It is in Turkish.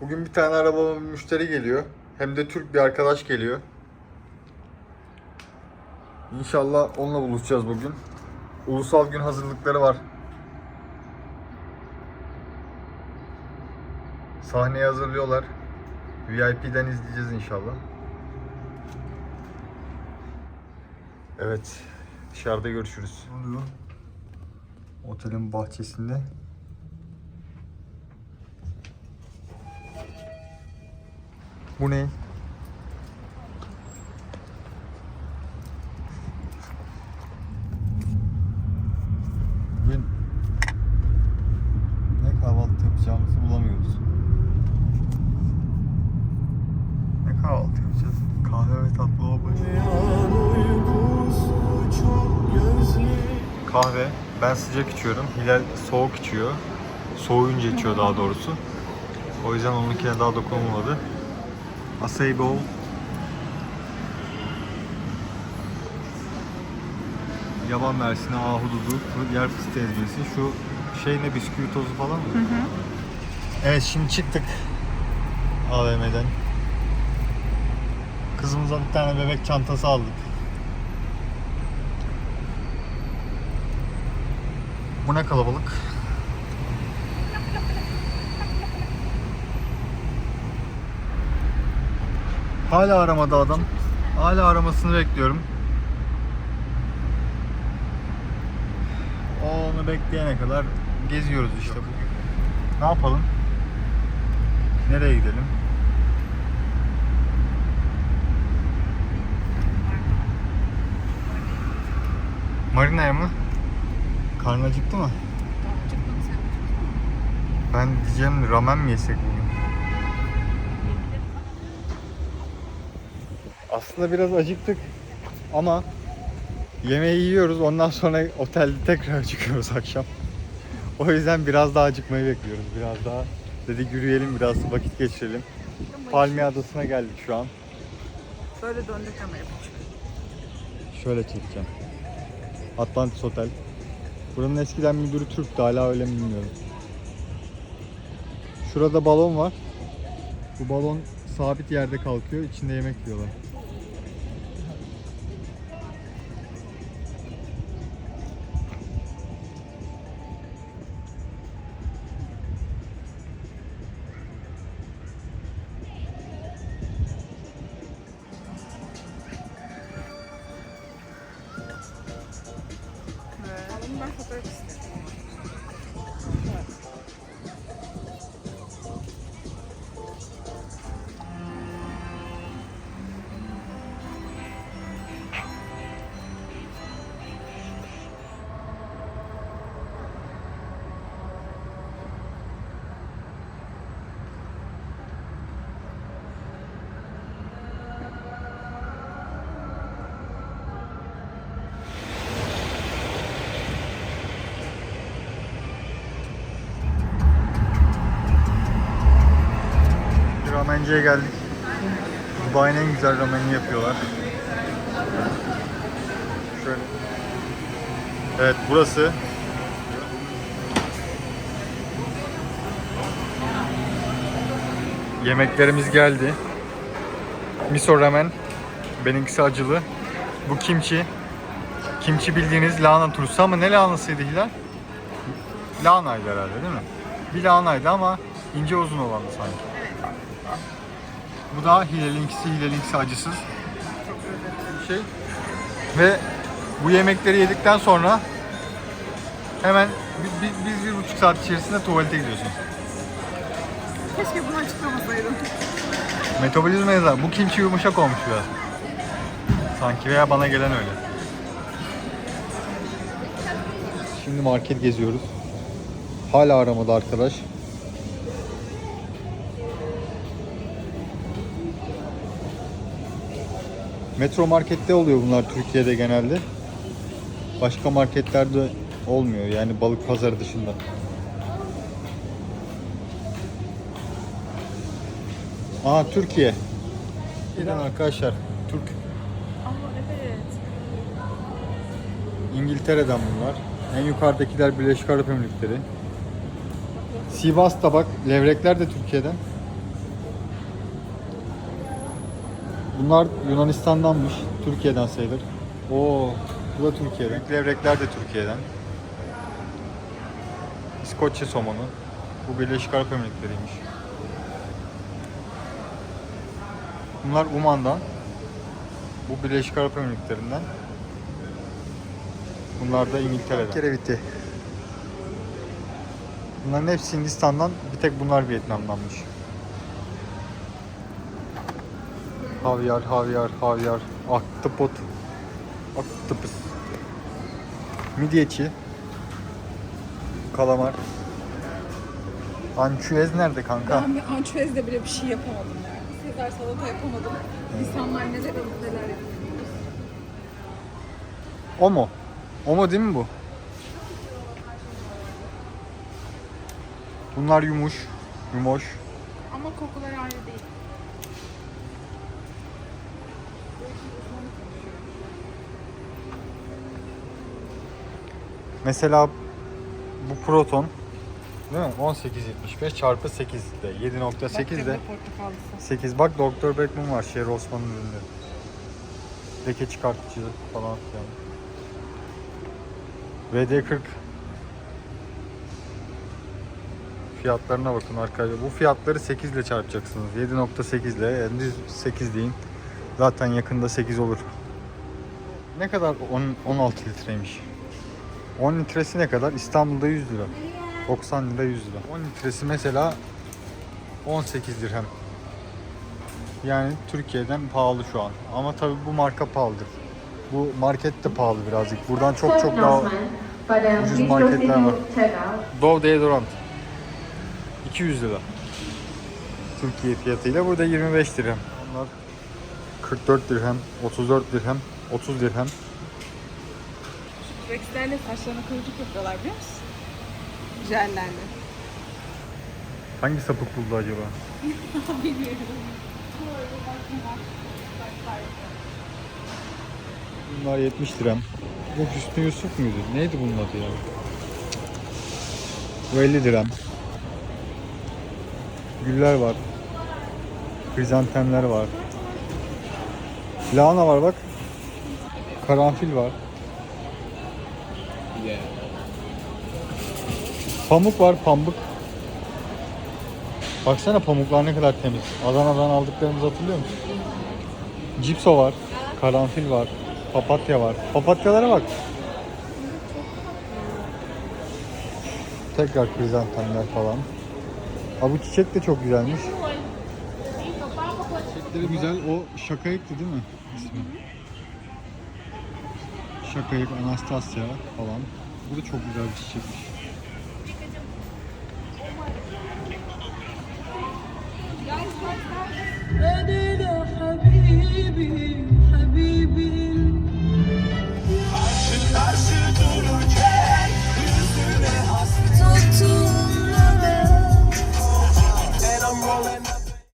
Bugün bir tane arabama müşteri geliyor. Hem de Türk bir arkadaş geliyor. İnşallah onunla buluşacağız bugün. Ulusal gün hazırlıkları var. Sahneye hazırlıyorlar. VIP'den izleyeceğiz inşallah. Evet. Dışarıda görüşürüz. Ne oluyor? Otelin bahçesinde. Bu ne? Kahvaltı yapacağımızı bulamıyoruz. Ne kahvaltı yapacağız? Kahve ve tatlı olabilir. Kahve. Ben sıcak içiyorum. Hilal soğuk içiyor. Soğuyunca içiyor daha doğrusu. O yüzden onunkine daha dokunulmadı. Acai bowl. Yaban mersini, ahududu, yer fıstığı ezmesi. Şu şey ne bisküvi tozu falan mı? Evet şimdi çıktık AVM'den. Kızımıza bir tane bebek çantası aldık. Bu ne kalabalık? Hala aramadı adam. Hala aramasını bekliyorum. O onu bekleyene kadar geziyoruz işte bugün. Ne yapalım? Nereye gidelim? Marina'ya mı? Karnı acıktı mı? Ben diyeceğim ramen mi yesek bugün? Aslında biraz acıktık ama yemeği yiyoruz ondan sonra otelde tekrar çıkıyoruz akşam. O yüzden biraz daha acıkmayı bekliyoruz. Biraz daha dedik yürüyelim biraz vakit geçirelim. Palmiye Adası'na geldik şu an. Böyle döndük ama yapacak. Şöyle çekeceğim. Atlantis Otel. Buranın eskiden müdürü Türk'tü hala öyle mi bilmiyorum. Şurada balon var. Bu balon sabit yerde kalkıyor. içinde yemek yiyorlar. Ramenciye geldik. Dubai'nin en güzel ramenini yapıyorlar. Şöyle. Evet burası. Yemeklerimiz geldi. Miso ramen. Benimkisi acılı. Bu kimchi. Kimchi bildiğiniz lahana turşusu ama ne lahanasıydı Hilal? Lahanaydı herhalde değil mi? Bir lahanaydı ama ince uzun olandı sanki. Bu da Hilal'inkisi, Hilal'inkisi acısız. Bir şey. Ve bu yemekleri yedikten sonra hemen bi- bi- biz bir buçuk saat içerisinde tuvalete gidiyorsun. Keşke bunu açıklamasaydım. Metabolizma yazar. Bu kimchi yumuşak olmuş biraz. Sanki veya bana gelen öyle. Şimdi market geziyoruz. Hala aramadı arkadaş. Metro markette oluyor bunlar Türkiye'de genelde. Başka marketlerde olmuyor yani balık pazarı dışında. Aha Türkiye. Giden arkadaşlar Türk Ama evet. İngiltere'den bunlar. En yukarıdakiler Birleşik Arap Emirlikleri. Sivas tabak, levrekler de Türkiye'den. Bunlar Yunanistan'danmış. Türkiye'den sayılır. Oo, bu da Türkiye'den. Levrekler de Türkiye'den. İskoçya somonu. Bu Birleşik Arap Emirlikleri'ymiş. Bunlar Uman'dan. Bu Birleşik Arap Emirlikleri'nden. Bunlar da İngiltere'den. Kereviti. Bunların hepsi Hindistan'dan. Bir tek bunlar Vietnam'danmış. Havyar, havyar, havyar. Ahtapot. Ahtapus. Midyeçi. Kalamar. Ançüez nerede kanka? Ben bir ançüezle bile bir şey yapamadım yani. Sezar salata yapamadım. İnsanlar neler alıp neler yapıyor. O mu? O mu değil mi bu? Bunlar yumuş. Yumoş. Ama kokuları aynı değil. Mesela bu proton değil mi? 18.75 çarpı 8 de 7.8 de 8 bak Doktor Beckman var şey Osman'ın ürünü. Leke çıkartıcı falan filan. VD40 fiyatlarına bakın arkadaşlar. Bu fiyatları 8 ile çarpacaksınız. 7.8 ile yani düz 8 deyin. Zaten yakında 8 olur. Ne kadar 10, 16 litreymiş. 10 litresi ne kadar? İstanbul'da 100 lira. 90 lira 100 lira. 10 litresi mesela 18 dirhem. Yani Türkiye'den pahalı şu an. Ama tabii bu marka pahalıdır. Bu market de pahalı birazcık. Buradan çok çok daha ucuz marketler var. Dove deodorant. 200 lira. Türkiye fiyatıyla burada 25 dirhem. Onlar 44 dirhem, 34 dirhem, 30 dirhem. Rexlerle saçlarına kıvırcık yapıyorlar biliyor musun? Jellerle. Hangi sapık buldu acaba? Bilmiyorum. Bunlar 70 dirhem. Bu Hüsnü Yusuf muydu? Neydi bunun adı ya? Bu 50 dirhem. Güller var. Krizantemler var. Lahana var bak. Karanfil var. Pamuk var, pamuk. Baksana pamuklar ne kadar temiz. Adana'dan aldıklarımızı hatırlıyor musun? Cipso var, karanfil var, papatya var. Papatyalara bak. Tekrar krizantemler falan. Ha bu çiçek de çok güzelmiş. Çiçekleri güzel. O şakayıktı değil mi? İsmi. Şakayık, Anastasya falan. Bu da çok güzel bir çiçekmiş.